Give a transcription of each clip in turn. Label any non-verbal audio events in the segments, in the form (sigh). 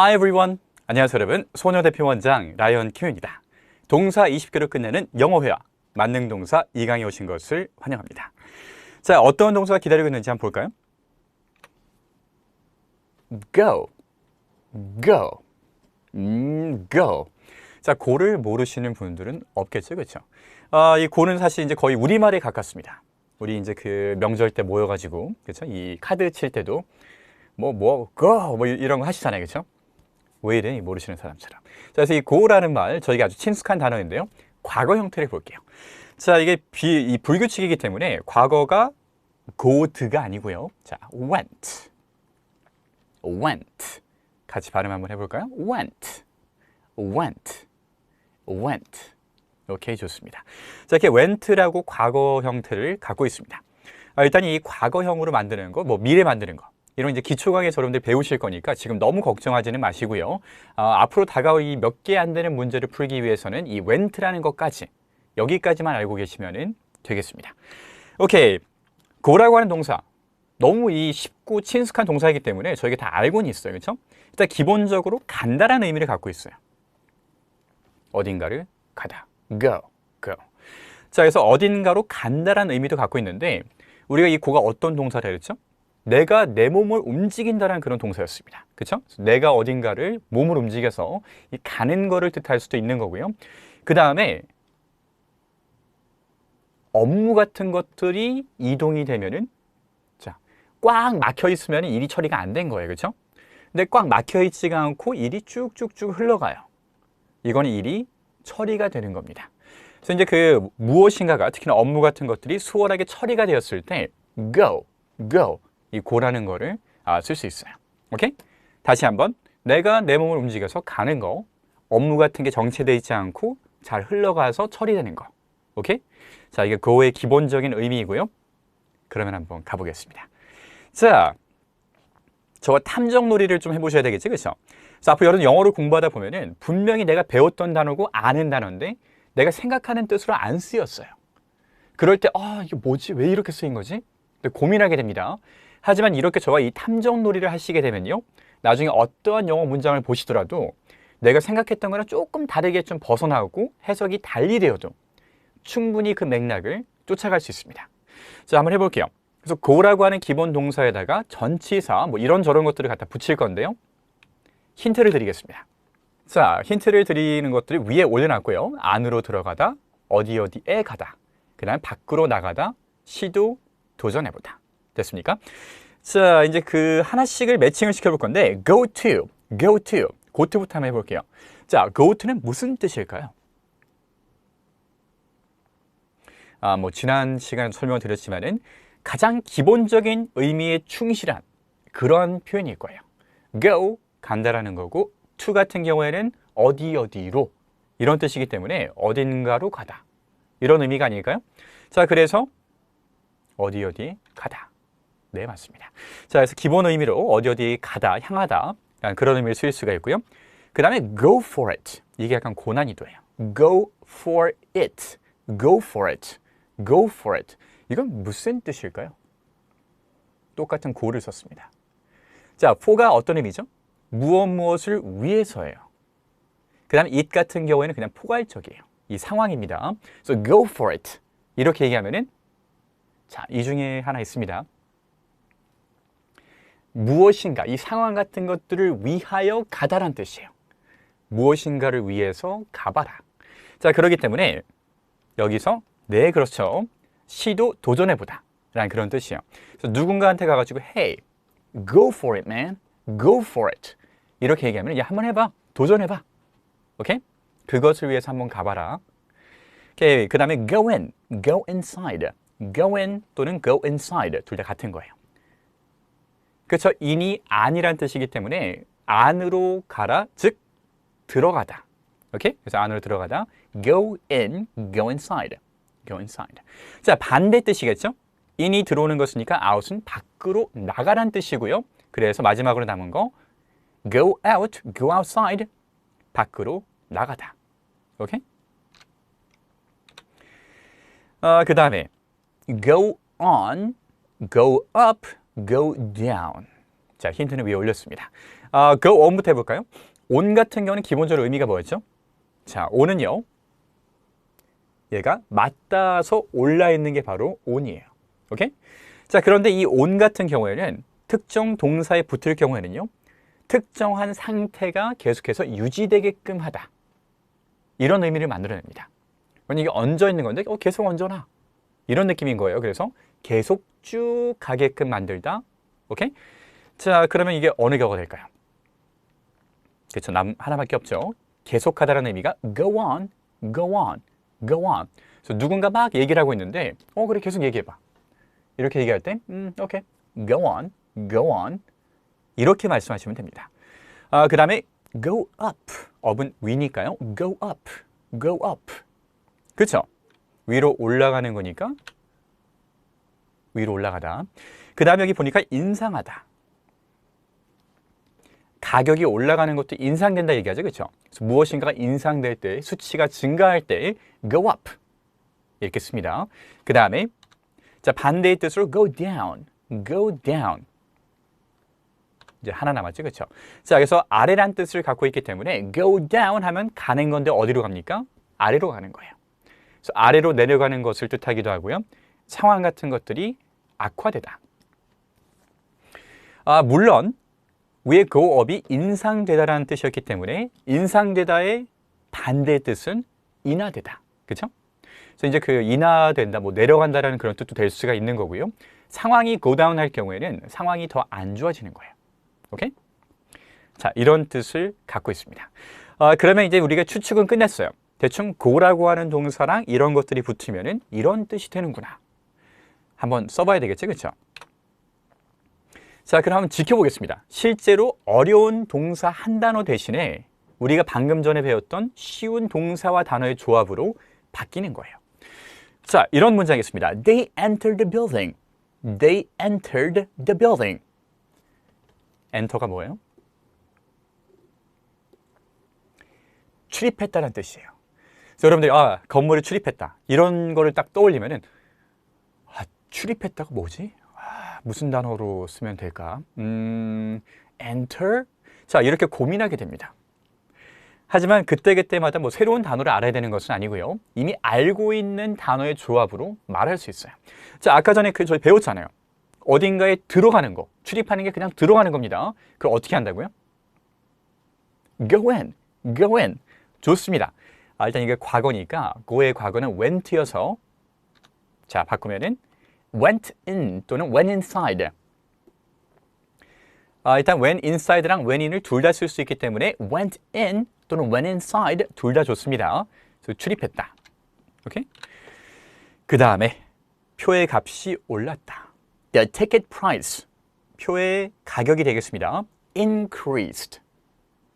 Hi everyone. 안녕하세요 여러분. 소녀 대표 원장 라이언 킴입니다. 동사 20개로 끝내는 영어 회화 만능 동사 2강에 오신 것을 환영합니다. 자, 어떤 동사가 기다리고 있는지 한번 볼까요? go. go. 음, go. 자, 고를 모르시는 분들은 없겠죠. 그렇죠? 아, 이 고는 사실 이제 거의 우리말에 가깝습니다. 우리 이제 그 명절 때 모여 가지고 그렇죠? 이 카드 칠 때도 뭐, 뭐, go! 뭐 이런 거 하시잖아요. 그렇죠? 왜 이래? 모르시는 사람처럼. 자, 그래서 이 go라는 말, 저희가 아주 친숙한 단어인데요. 과거 형태를 볼게요. 자, 이게 비, 이 불규칙이기 때문에 과거가 go'd가 아니고요. 자, went. went. 같이 발음 한번 해볼까요? went. went. went. 오케이, 좋습니다. 자, 이렇게 went라고 과거 형태를 갖고 있습니다. 아, 일단 이 과거형으로 만드는 거, 뭐 미래 만드는 거, 이런 이제 기초 강의 여러분들 배우실 거니까 지금 너무 걱정하지는 마시고요. 어, 앞으로 다가올 이 몇 개 안 되는 문제를 풀기 위해서는 이 went라는 것까지 여기까지만 알고 계시면 되겠습니다. 오케이. go라고 하는 동사. 너무 이 쉽고 친숙한 동사이기 때문에 저희가 다 알고는 있어요. 그렇죠? 일단 기본적으로 간다라는 의미를 갖고 있어요. 어딘가를 가다. go, go. 자, 그래서 어딘가로 간다라는 의미도 갖고 있는데 우리가 이 고가 어떤 동사를 했죠? 내가 내 몸을 움직인다는 그런 동사였습니다. 그렇죠? 내가 어딘가를 몸을 움직여서 이 가는 거를 뜻할 수도 있는 거고요. 그 다음에 업무 같은 것들이 이동이 되면은 자, 꽉 막혀 있으면 일이 처리가 안 된 거예요. 그렇죠? 근데 꽉 막혀 있지가 않고 일이 쭉쭉쭉 흘러가요. 이거는 일이 처리가 되는 겁니다. 그래서 이제 그 무엇인가가 특히나 업무 같은 것들이 수월하게 처리가 되었을 때 go, go 이 고라는 거를 아, 쓸 수 있어요. 오케이? 다시 한번 내가 내 몸을 움직여서 가는 거 업무 같은 게 정체되어 있지 않고 잘 흘러가서 처리되는 거. 오케이? 자, 이게 go의 기본적인 의미이고요. 그러면 한번 가보겠습니다. 자, 저와 탐정놀이를 좀 해보셔야 되겠지, 그렇죠? 자, 앞으로 여러분 영어를 공부하다 보면은 분명히 내가 배웠던 단어고 아는 단어인데 내가 생각하는 뜻으로 안 쓰였어요. 그럴 때, 아, 이게 뭐지? 왜 이렇게 쓰인 거지? 고민하게 됩니다. 하지만 이렇게 저와 이 탐정놀이를 하시게 되면요. 나중에 어떠한 영어 문장을 보시더라도 내가 생각했던 거랑 조금 다르게 좀 벗어나고 해석이 달리 되어도 충분히 그 맥락을 쫓아갈 수 있습니다. 자, 한번 해볼게요. 그래서 go라고 하는 기본 동사에다가 전치사 뭐 이런저런 것들을 갖다 붙일 건데요. 힌트를 드리겠습니다. 자, 힌트를 드리는 것들을 위에 올려놨고요. 안으로 들어가다, 어디 어디에 가다, 그 다음에 밖으로 나가다, 시도, 도전해보다. 됐습니까? 자, 이제 그 하나씩을 매칭을 시켜볼 건데 go to, go to, go to부터 한번 해볼게요. 자, go to는 무슨 뜻일까요? 아, 뭐 지난 시간에 설명을 드렸지만은 가장 기본적인 의미에 충실한 그런 표현일 거예요. go 간다라는 거고 to 같은 경우에는 어디 어디로 이런 뜻이기 때문에 어딘가로 가다 이런 의미가 아닐까요? 자, 그래서 어디 어디 가다. 네, 맞습니다. 자, 그래서 기본 의미로 어디 어디 가다, 향하다 그런 의미를 쓰일 수가 있고요. 그 다음에 go for it. 이게 약간 고난이도예요. go for it. go for it. go for it. 이건 무슨 뜻일까요? 똑같은 go를 썼습니다. 자, for가 어떤 의미죠? 무엇 무엇을 위해서예요. 그 다음에 it 같은 경우에는 그냥 포괄적이에요. 이 상황입니다. 그래서 go for it. 이렇게 얘기하면은 자, 이 중에 하나 있습니다. 무엇인가, 이 상황 같은 것들을 위하여 가다란 뜻이에요. 무엇인가를 위해서 가봐라. 자, 그렇기 때문에 여기서 네, 그렇죠. 시도 도전해보다. 라는 그런 뜻이에요. 그래서 누군가한테 가가지고 Hey, go for it, man. Go for it. 이렇게 얘기하면 야, 한번 해봐. 도전해봐. 오케이? 그것을 위해서 한번 가봐라. 오케이. 그 다음에 go in, go inside. go in 또는 go inside 둘 다 같은 거예요. 그렇죠. in이 안이란 뜻이기 때문에 안으로 가라, 즉 들어가다. 오케이? 그래서 안으로 들어가다. go in, go inside. go inside. 자, 반대 뜻이겠죠? in이 들어오는 것이니까 out은 밖으로 나가란 뜻이고요. 그래서 마지막으로 남은 거 go out, go outside. 밖으로 나가다. 오케이? 어, 그 다음에 go on, go up, go down. 자, 힌트는 위에 올렸습니다. 아, go on부터 해볼까요? on 같은 경우는 기본적으로 의미가 뭐였죠? 자, on은요. 얘가 맞닿아서 올라 있는 게 바로 on이에요. 오케이? 자, 그런데 이 on 같은 경우에는 특정 동사에 붙을 경우에는요. 특정한 상태가 계속해서 유지되게끔 하다. 이런 의미를 만들어냅니다. 그러니까 이게 얹어 있는 건데 어, 계속 얹어놔. 이런 느낌인 거예요. 그래서 계속 쭉 가게끔 만들다. 오케이? 자, 그러면 이게 어느 경우가 될까요? 그렇죠. 남 하나밖에 없죠. 계속하다라는 의미가 go on, go on, go on. 그래서 누군가 막 얘기를 하고 있는데 어 그래 계속 얘기해봐. 이렇게 얘기할 때 음, 오케이, go on, go on 이렇게 말씀하시면 됩니다. 아, 그 다음에 go up, up은 위니까요. go up, go up. 그렇죠? 위로 올라가는 거니까 위로 올라가다. 그 다음에 여기 보니까 인상하다. 가격이 올라가는 것도 인상된다 얘기하죠. 그렇죠? 무엇인가가 인상될 때, 수치가 증가할 때 go up 이렇게 씁니다. 그 다음에 자 반대의 뜻으로 go down, go down 이제 하나 남았죠, 그렇죠? 자, 그래서 아래란 뜻을 갖고 있기 때문에 go down 하면 가는 건데 어디로 갑니까? 아래로 가는 거예요. 그래서 아래로 내려가는 것을 뜻하기도 하고요. 상황 같은 것들이 악화되다. 아, 물론 위에 go up이 인상되다라는 뜻이었기 때문에 인상되다의 반대의 뜻은 인하되다. 그렇죠? 그래서 이제 그 인하된다, 뭐 내려간다라는 그런 뜻도 될 수가 있는 거고요. 상황이 down 할 경우에는 상황이 더 안 좋아지는 거예요. 오케이? 자, 이런 뜻을 갖고 있습니다. 아, 그러면 이제 우리가 추측은 끝냈어요. 대충 go라고 하는 동사랑 이런 것들이 붙으면 은 이런 뜻이 되는구나. 한번 써봐야 되겠죠, 그렇죠? 자, 그럼 한번 지켜보겠습니다. 실제로 어려운 동사 한 단어 대신에 우리가 방금 전에 배웠던 쉬운 동사와 단어의 조합으로 바뀌는 거예요. 자, 이런 문장이겠습니다. They entered the building. They entered the building. 엔터가 뭐예요? 출입했다는 뜻이에요. 여러분들이 아, 건물에 출입했다. 이런 거를 딱 떠올리면은 아, 출입했다가 뭐지? 아, 무슨 단어로 쓰면 될까? 음, enter? 자, 이렇게 고민하게 됩니다. 하지만 그때그때마다 뭐 새로운 단어를 알아야 되는 것은 아니고요. 이미 알고 있는 단어의 조합으로 말할 수 있어요. 자, 아까 전에 그 저희 배웠잖아요. 어딘가에 들어가는 거, 출입하는 게 그냥 들어가는 겁니다. 그걸 어떻게 한다고요? go in, go in. 좋습니다. 아, 일단 이게 과거니까 go의 과거는 went여서 자 바꾸면은 went in 또는 went inside. 아, 일단 went inside랑 went in을 둘 다 쓸 수 있기 때문에 went in 또는 went inside 둘 다 좋습니다. 그래서 출입했다. 오케이? 그 다음에 표의 값이 올랐다. The ticket price 표의 가격이 되겠습니다. increased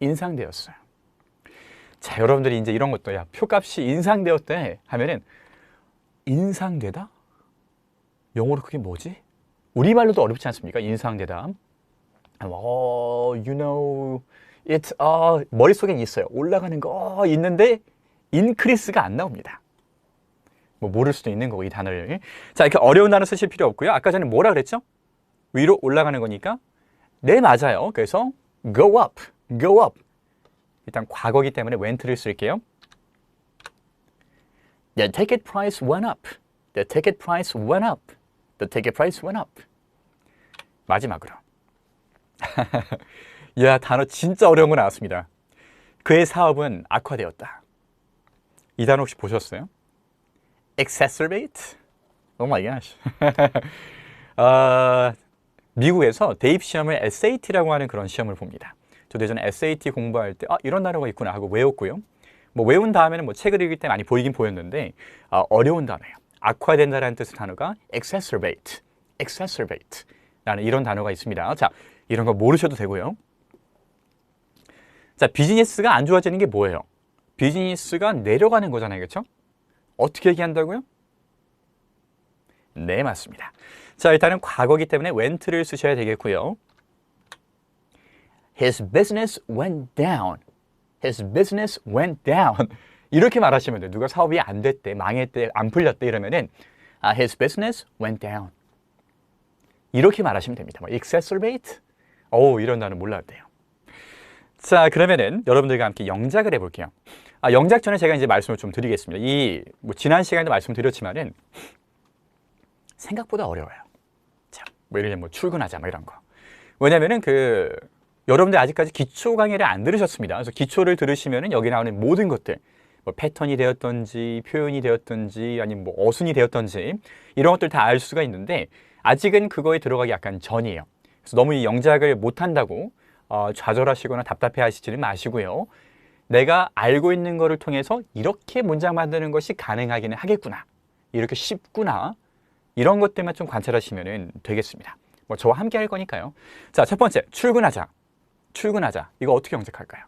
인상되었어요. 자, 여러분들이 이제 이런 것도 야, 표값이 인상되었대 하면은 인상되다? 영어로 그게 뭐지? 우리말로도 어렵지 않습니까? 인상되다. 어, you know, it, 어, 머릿속엔 있어요. 올라가는 거 있는데 increase가 안 나옵니다. 뭐 모를 수도 있는 거고 이 단어를. 자, 이렇게 어려운 단어 쓰실 필요 없고요. 아까 전에 뭐라 그랬죠? 위로 올라가는 거니까 네, 맞아요. 그래서 go up, go up. 일단 과거기 때문에 went를 쓸게요. The ticket price went up. The ticket price went up. The ticket price went up. 마지막으로. (laughs) 야, 단어 진짜 어려운 거 나왔습니다. 그의 사업은 악화되었다. 이 단어 혹시 보셨어요? exacerbate? Oh my gosh. 어, (laughs) 미국에서 대입 시험을 SAT라고 하는 그런 시험을 봅니다. 저도 예전에 SAT 공부할 때 아, 이런 단어가 있구나 하고 외웠고요. 뭐 외운 다음에는 뭐 책을 읽을 때 많이 보이긴 보였는데 아, 어려운 단어예요. 악화된다라는 뜻의 단어가 exacerbate, exacerbate 라는 이런 단어가 있습니다. 자, 이런 거 모르셔도 되고요. 자, 비즈니스가 안 좋아지는 게 뭐예요? 비즈니스가 내려가는 거잖아요. 그렇죠? 어떻게 얘기한다고요? 네, 맞습니다. 자, 일단은 과거기 때문에 went를 쓰셔야 되겠고요. His business went down. His business went down. 이렇게 말하시면 돼요. 누가 사업이 안 됐대, 망했대, 안 풀렸대 이러면은 아, his business went down. 이렇게 말하시면 됩니다. 뭐 exacerbate, 오, 이런 단어 몰랐대요. 자, 그러면은 여러분들과 함께 영작을 해볼게요. 아, 영작 전에 제가 이제 말씀을 좀 드리겠습니다. 이, 뭐, 지난 시간에도 말씀드렸지만은 생각보다 어려워요. 자, 뭐, 예를 들면 뭐, 출근하자, 뭐 이런 거. 왜냐면은 그, 여러분들 아직까지 기초 강의를 안 들으셨습니다. 그래서 기초를 들으시면은 여기 나오는 모든 것들, 뭐 패턴이 되었던지 표현이 되었던지 아니면 뭐 어순이 되었던지 이런 것들 다 알 수가 있는데 아직은 그거에 들어가기 약간 전이에요. 그래서 너무 이 영작을 못한다고 어, 좌절하시거나 답답해하시지는 마시고요. 내가 알고 있는 거를 통해서 이렇게 문장 만드는 것이 가능하기는 하겠구나. 이렇게 쉽구나. 이런 것들만 좀 관찰하시면 되겠습니다. 뭐 저와 함께 할 거니까요. 자, 첫 번째 출근하자. 출근하자. 이거 어떻게 영작할까요?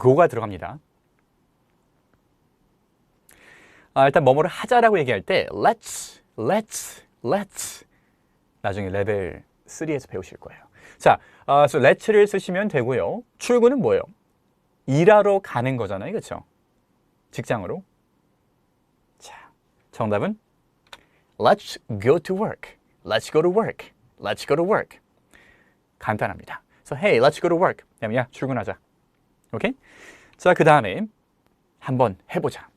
go가 들어갑니다. 아, 일단 뭐뭐를 하자라고 얘기할 때 let's, let's, let's 나중에 레벨 3에서 배우실 거예요. 자, 아, 그래서 let'를 쓰시면 되고요. 출근은 뭐예요? 일하러 가는 거잖아요. 그렇죠? 직장으로. 자, 정답은 let's go to work. let's go to work. let's go to work. 간단합니다. 그래서 hey, let's go to work. 그다음에 야, 출근하자. 오케이? 자, 그 다음에 한번 해보자.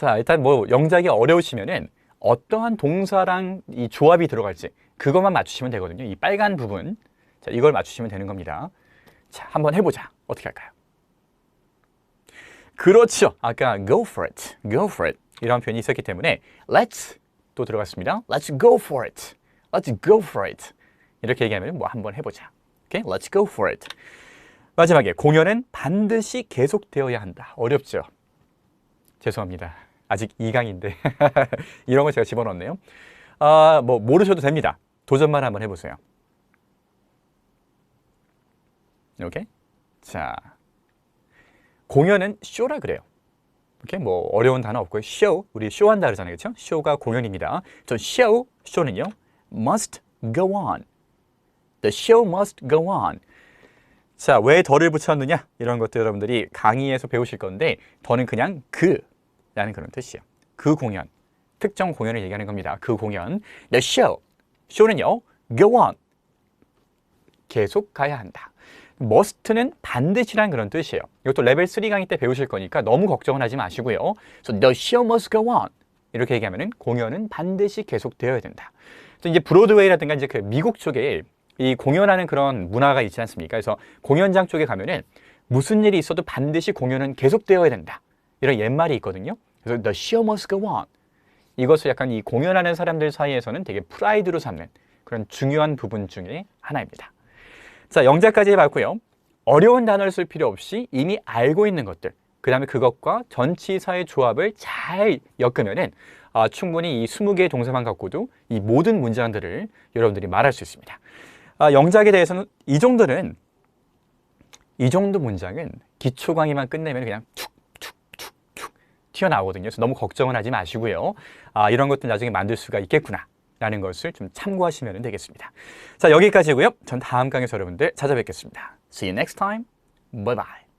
자, 일단 뭐 영작이 어려우시면은 어떠한 동사랑 이 조합이 들어갈지 그것만 맞추시면 되거든요. 이 빨간 부분. 자, 이걸 맞추시면 되는 겁니다. 자, 한번 해보자. 어떻게 할까요? 그렇죠. 아까 go for it, go for it 이런 표현이 있었기 때문에 let's 또 들어갔습니다. Let's go for it, let's go for it 이렇게 얘기하면 뭐 한번 해보자. 오케이, let's go for it. 마지막에 공연은 반드시 계속되어야 한다. 어렵죠? 죄송합니다. 아직 2강인데 (laughs) 이런 거 제가 집어넣었네요. 아, 뭐 모르셔도 됩니다. 도전만 한번 해보세요. 오케이? 자, 공연은 쇼라 그래요. 오케이? 뭐 어려운 단어 없고요. 쇼, 우리 쇼한다 그러잖아요. 그렇죠? 쇼가 공연입니다. 저 쇼, 쇼는요. must go on. The show must go on. 자, 왜 더를 붙였느냐? 이런 것들 여러분들이 강의에서 배우실 건데 더는 그냥 그 라는 그런 뜻이에요. 그 공연, 특정 공연을 얘기하는 겁니다. 그 공연, the show, 쇼는요, go on, 계속 가야 한다. must는 반드시라는 그런 뜻이에요. 이것도 레벨 3 강의 때 배우실 거니까 너무 걱정은 하지 마시고요. So the show must go on. 이렇게 얘기하면 은 공연은 반드시 계속되어야 된다. 또 이제 브로드웨이라든가 이제 그 미국 쪽에 이 공연하는 그런 문화가 있지 않습니까? 그래서 공연장 쪽에 가면은 무슨 일이 있어도 반드시 공연은 계속되어야 된다. 이런 옛말이 있거든요. 그래서 the show must go on. 이것을 약간 이 공연하는 사람들 사이에서는 되게 프라이드로 삼는 그런 중요한 부분 중에 하나입니다. 자, 영작까지 해봤고요. 어려운 단어를 쓸 필요 없이 이미 알고 있는 것들, 그 다음에 그것과 전치사의 조합을 잘 엮으면은 아, 충분히 이 20개의 동사만 갖고도 이 모든 문장들을 여러분들이 말할 수 있습니다. 아, 영작에 대해서는 이 정도는 이 정도 문장은 기초 강의만 끝내면 그냥 툭툭툭툭 튀어나오거든요. 그래서 너무 걱정은 하지 마시고요. 아, 이런 것들 나중에 만들 수가 있겠구나. 라는 것을 좀 참고하시면 되겠습니다. 자, 여기까지고요. 전 다음 강에서 여러분들 찾아뵙겠습니다. See you next time. Bye bye.